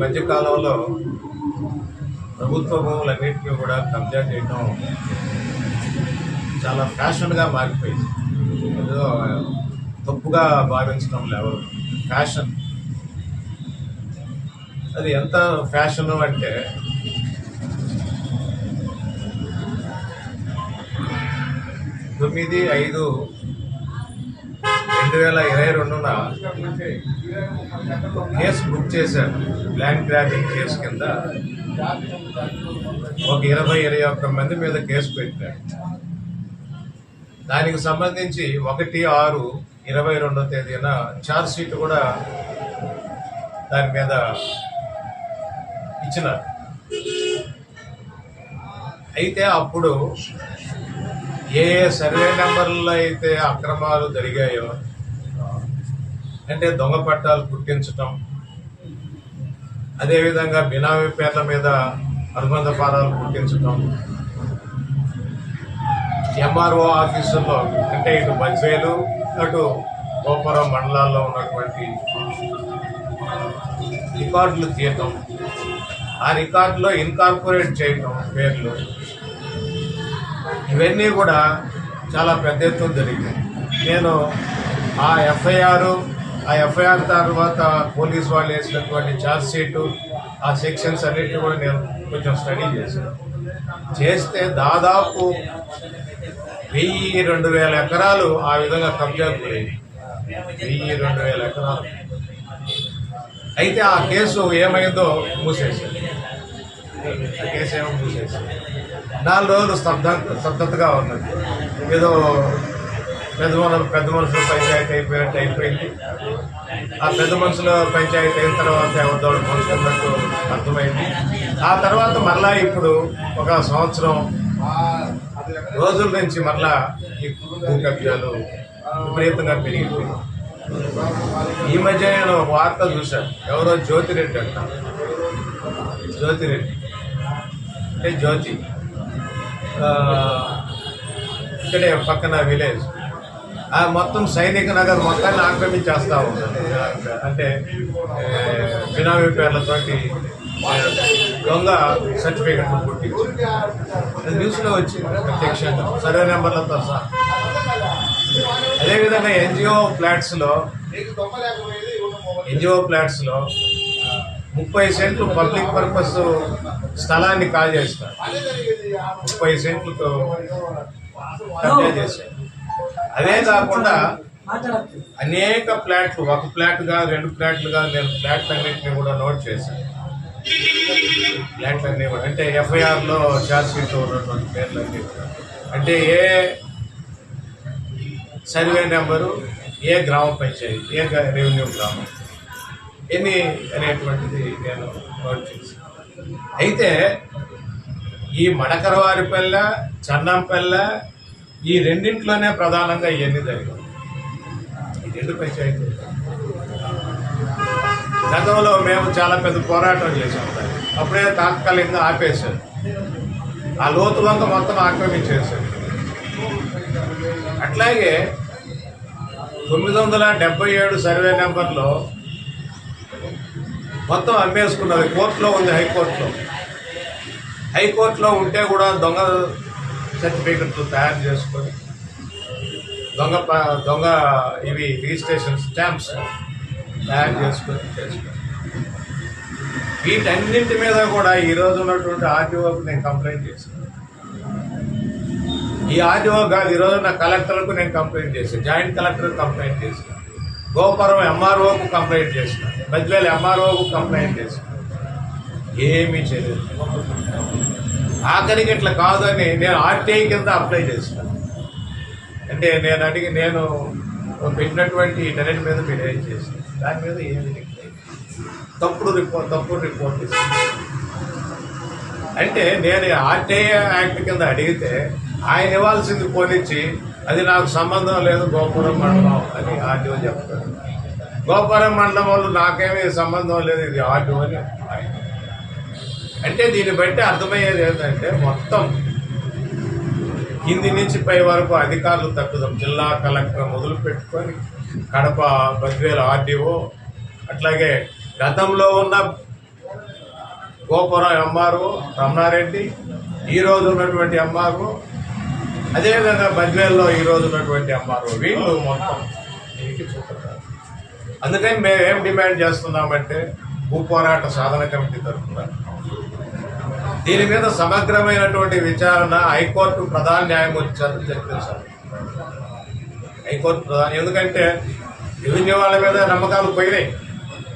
మధ్యకాలంలో ప్రభుత్వ భూములన్నింటినీ కూడా కబ్జా చేయడం చాలా ఫ్యాషన్గా మారిపోయింది. ఏదో తప్పుగా భావించడం లేవు. ఫ్యాషన్. అది ఎంత ఫ్యాషన్ అంటే తొమ్మిది ఐదు రెండు వేల ఇరవై రెండున కేసు బుక్ చేశాను ల్యాండ్ గ్రాబింగ్ కేసు కింద ఒక ఇరవై ఇరవై ఒక్క మంది మీద కేసు పెట్టారు దానికి సంబంధించి ఒకటి ఆరు ఇరవై రెండో తేదీన ఛార్జ్ షీట్ కూడా దాని మీద ఇచ్చినారు. అయితే అప్పుడు ఏ ఏ సర్వే నెంబర్లో అయితే అక్రమాలు జరిగాయో అంటే దొంగ పట్టాలు పుట్టించటం. అదేవిధంగా బినామీ పేర్ల మీద అనుబంధ ఫారాలు గుర్తించటం ఎంఆర్ఓ ఆఫీసుల్లో అంటే ఇటు బజ్వేలు అటు గోపురం మండలాల్లో ఉన్నటువంటి రికార్డులు తీయటం. ఆ రికార్డులో ఇన్కార్పొరేట్ చేయటం పేర్లు. ఇవన్నీ కూడా చాలా పెద్ద ఎత్తున జరిగాయి. నేను ఆ ఎఫ్ఐఆర్ ఆ ఎఫ్ఐఆర్ తర్వాత పోలీస్ వాళ్ళు వేసినటువంటి ఛార్జ్ షీటు ఆ సెక్షన్స్ అన్నిటిని కూడా నేను కొంచెం స్టడీ చేశాను. చేస్తే దాదాపు వెయ్యి రెండు వేల ఎకరాలు ఆ విధంగా కబ్జాకు గురయ్యాయి వెయ్యి రెండు వేల ఎకరాలు. అయితే ఆ కేసు ఏమైందో మూసేసింది ఆ కేసు ఏమో మూసేసింది నాలుగు రోజులు స్తబ్ద స్తబ్దతగా ఉన్నది. ఏదో పెద్ద మన పెద్ద మనుషుల పంచాయతీ అయిపోయినట్టు అయిపోయింది. ఆ పెద్ద మనుషుల పంచాయతీ అయిన తర్వాత ఎవరిదో మనుషులున్నట్టు అర్థమైంది. ఆ తర్వాత మరలా ఇప్పుడు ఒక సంవత్సరం రోజుల నుంచి మరలా ఈ భూ కబ్జాలు విపరీతంగా పెరిగిపోయింది ఈ మధ్య నేను ఒక వార్త చూశాను. ఎవరో జ్యోతిరెడ్డి అంట. జ్యోతిరెడ్డి. అంటే జ్యోతి. ఇక్కడే పక్కన విలేజ్. మొత్తం సైనిక నగర్ మొత్తాన్ని ఆక్రమించేస్తా ఉన్నారు అంటే బినామీ పేర్లతోటి దొంగ సర్టిఫికెట్లు పుట్టించారు న్యూస్లో వచ్చింది ప్రత్యక్షంగా. సర్వే నెంబర్లతో సహా. అదేవిధంగా ఎన్జిఓ ఫ్లాట్స్లో ఎన్జిఓ ఫ్లాట్స్లో ముప్పై సెంట్లు పబ్లిక్ పర్పస్ స్థలాన్ని కాల్ చేస్తారు. ముప్పై సెంట్లతో కబ్జా చేశారు. అదే కాకుండా అనేక ఫ్లాట్లు ఒక ఫ్లాట్గా రెండు ఫ్లాట్లుగా నేను ఫ్లాట్లు అన్నింటినీ కూడా నోట్ చేశాను ఫ్లాట్లు అన్నీ కూడా. అంటే ఎఫ్ఐఆర్లో ఛార్జ్ షీట్ ఉన్నటువంటి పేర్లన్నీ కూడా. అంటే ఏ సర్వే నెంబరు ఏ గ్రామ పంచాయతీ ఏ రెవెన్యూ గ్రామం ఎన్ని అనేటువంటిది నేను నోట్ చేశాను అయితే ఈ మడకరవారిపల్లె చన్నంపల్లె ఈ రెండింటిలోనే ప్రధానంగా ఇవన్నీ జరిగాయి. ఇది ఎందుకు పంచాయతీ గతంలో మేము చాలా పెద్ద పోరాటం చేసాం అప్పుడే తాత్కాలికంగా ఆపేశారు. ఆ లోతు వంక మొత్తం ఆక్రమించేశారు. అట్లాగే తొమ్మిది వందల డెబ్బై ఏడు సర్వే నెంబర్లో మొత్తం అమ్మేసుకున్నది కోర్టులో ఉంది హైకోర్టులో. హైకోర్టులో ఉంటే కూడా దొంగ సర్టిఫికెట్లు తయారు చేసుకొని దొంగ ప- దొంగ ఇవి రిజిస్ట్రేషన్ స్టాంప్స్ తయారు చేసుకొని చేసుకొని. వీటన్నింటి మీద కూడా ఈ ఉన్నటువంటి ఆర్టీఓకి నేను కంప్లైంట్ చేశాను. ఈ ఆర్టీఓ కాదు ఈ రోజు నా కలెక్టర్కు నేను కంప్లైంట్ చేశాను. జాయింట్ కలెక్టర్కి కంప్లైంట్ చేశాను. గోపురం ఎంఆర్ఓకు కంప్లైంట్ చేసిన బద్వేలు ఎంఆర్ఓకు కంప్లైంట్ చేసిన ఏమీ చేయలేదు. ఆఖరికి ఇట్లా కాదని నేను ఆర్టీఐ కింద అప్లై చేసినాను అంటే నేను అడిగి నేను పెట్టినటువంటి టెనెంట్ మీద మీరు ఏం చేసి దాని మీద ఏమి తప్పుడు రిపోర్ట్ తప్పుడు రిపోర్ట్ ఇస్తుంది. అంటే నేను ఆర్టీఐ యాక్ట్ కింద అడిగితే ఆయన ఇవ్వాల్సింది పోనిచ్చి అది నాకు సంబంధం లేదు గోపురం మండలం అని ఆర్టీఓ చెప్తాడు గోపురం మండలం వాళ్ళు నాకేమీ సంబంధం లేదు ఇది ఆర్టీఓ అని ఆయన అంటే దీన్ని బట్టి అర్థమయ్యేది ఏంటంటే మొత్తం కింది నుంచి పై వరకు అధికారులు తట్టుదాం జిల్లా కలెక్టర్ మొదలు పెట్టుకొని కడప బద్వేల ఆర్డీఓ అట్లాగే గతంలో ఉన్న గోపురం ఎంఆర్ఓ రమణారెడ్డి ఈ రోజు ఉన్నటువంటి ఎంఆర్ఓ అదేవిధంగా బద్వేల్లో ఈ రోజు ఉన్నటువంటి ఎంఆర్ఓ వీళ్ళు మొత్తం దీనికి చూపుతారు అందుకని మేము ఏం డిమాండ్ చేస్తున్నామంటే భూపోరాట సాధన కమిటీ తరఫున దీని మీద సమగ్రమైనటువంటి విచారణ హైకోర్టు ప్రధాన న్యాయమూర్తి చేత జరిపించాలి హైకోర్టు ప్రధాన. ఎందుకంటే రెవెన్యూ వాళ్ళ మీద నమ్మకాలు పోయినాయి.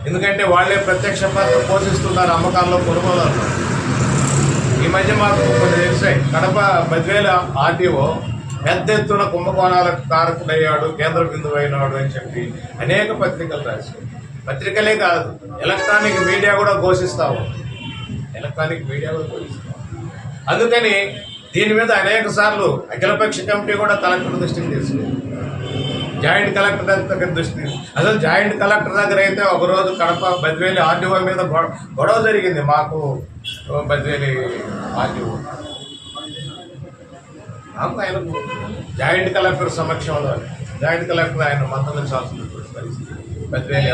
ఎందుకంటే వాళ్ళే ప్రత్యక్ష పాత్ర పోషిస్తున్నారు అమ్మకాల్లో కొనుగోలు ఈ మధ్య మాకు కొన్ని తెలిసాయి. కడప బద్వేల ఆర్టీఓ పెద్ద ఎత్తున కుంభకోణాలకు కారకుడయ్యాడు కేంద్ర బిందువు అయినాడు అని చెప్పి అనేక పత్రికలు రాశాయి. పత్రికలే కాదు ఎలక్ట్రానిక్ మీడియా కూడా ఘోషిస్తావు ఎలక్ట్రానిక్ మీడియా కూడా అందుకని దీని మీద అనేక సార్లు అఖిలపక్ష కమిటీ కూడా కలెక్టర్ దృష్టికి తీసుకుంది. జాయింట్ కలెక్టర్ దగ్గర దృష్టి అసలు జాయింట్ కలెక్టర్ దగ్గర అయితే ఒక రోజు కడప బదివేలి ఆర్డీఓ మీద గొడవ జరిగింది మాకు బదివేలి ఆర్డీఓ. నాకు ఆయన జాయింట్ కలెక్టర్ సమక్షంలో జాయింట్ కలెక్టర్ ఆయన మందలించాల్సినటువంటి పరిస్థితి. పరిస్థితి.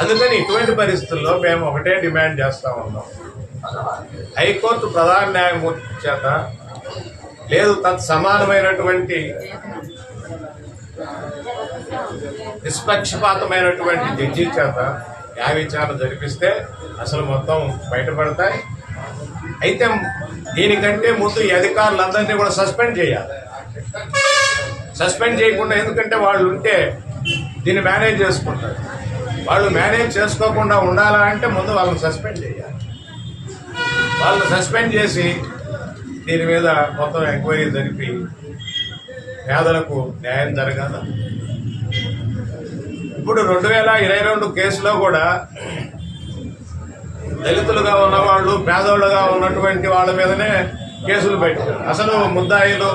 అందుకని ఇటువంటి పరిస్థితుల్లో మేము ఒకటే డిమాండ్ చేస్తా ఉన్నాం. హైకోర్టు ప్రధాన న్యాయమూర్తి చేత లేదు తత్ సమానమైనటువంటి నిష్పక్షపాతమైనటువంటి జడ్జి చేత న్యాయ విచారణ జరిపిస్తే అసలు మొత్తం బయటపడతాయి. అయితే దీనికంటే ముందు ఈ అధికారులందరినీ కూడా సస్పెండ్ చేయాలి. సస్పెండ్ చేయకుండా ఎందుకంటే వాళ్ళు ఉంటే దీన్ని మేనేజ్ చేసుకుంటారు. వాళ్ళు మేనేజ్ చేసుకోకుండా ఉండాలా అంటే ముందు వాళ్ళని సస్పెండ్ చేయాలి. వాళ్ళని సస్పెండ్ చేసి దీని మీద మొత్తం ఎంక్వైరీ జరిపి పేదలకు న్యాయం జరగాల. ఇప్పుడు రెండు వేల ఇరవై రెండు కేసులో కూడా దళితులుగా ఉన్నవాళ్ళు పేదోళ్ళుగా ఉన్నటువంటి వాళ్ళ మీదనే కేసులు పెట్టారు. అసలు ముద్దాయిలు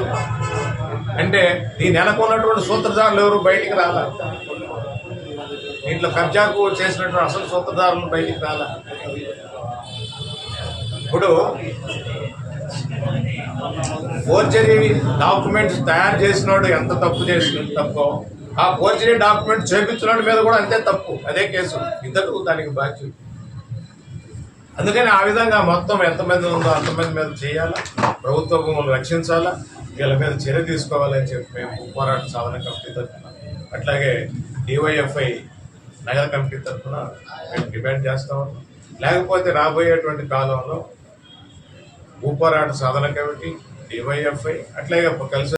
అంటే దీని వెనక ఉన్నటువంటి సూత్రధారులు ఎవరు? బయటికి రాలా. దీంట్లో కబ్జాకు చేసినటువంటి అసలు సూత్రధారులు బయటికి రాలా. ఇప్పుడు ఫోర్జరీ డాక్యుమెంట్స్ తయారు చేసినోడు ఎంత తప్పు చేసినట్టు తప్పు ఆ ఫోర్జరీ డాక్యుమెంట్ చేపించిన మీద కూడా అంతే తప్పు. అదే కేసు. ఇద్దరు దానికి బాధ్యత అందుకని ఆ విధంగా మొత్తం ఎంతమంది ఉందో అంతమంది మీద చేయాలా? ప్రభుత్వ భూములు రక్షించాలా? వీళ్ళ మీద చర్య తీసుకోవాలని చెప్పి మేము పోరాటం సాధన కమిటీ తరఫున అట్లాగే డివైఎఫ్ఐ నగర కమిటీ తరఫున మేము డిమాండ్ చేస్తా ఉన్నాం. లేకపోతే రాబోయేటువంటి కాలంలో భూపోరాట సాధన కమిటీ డివైఎఫ్ఐ అట్లాగే కలిసి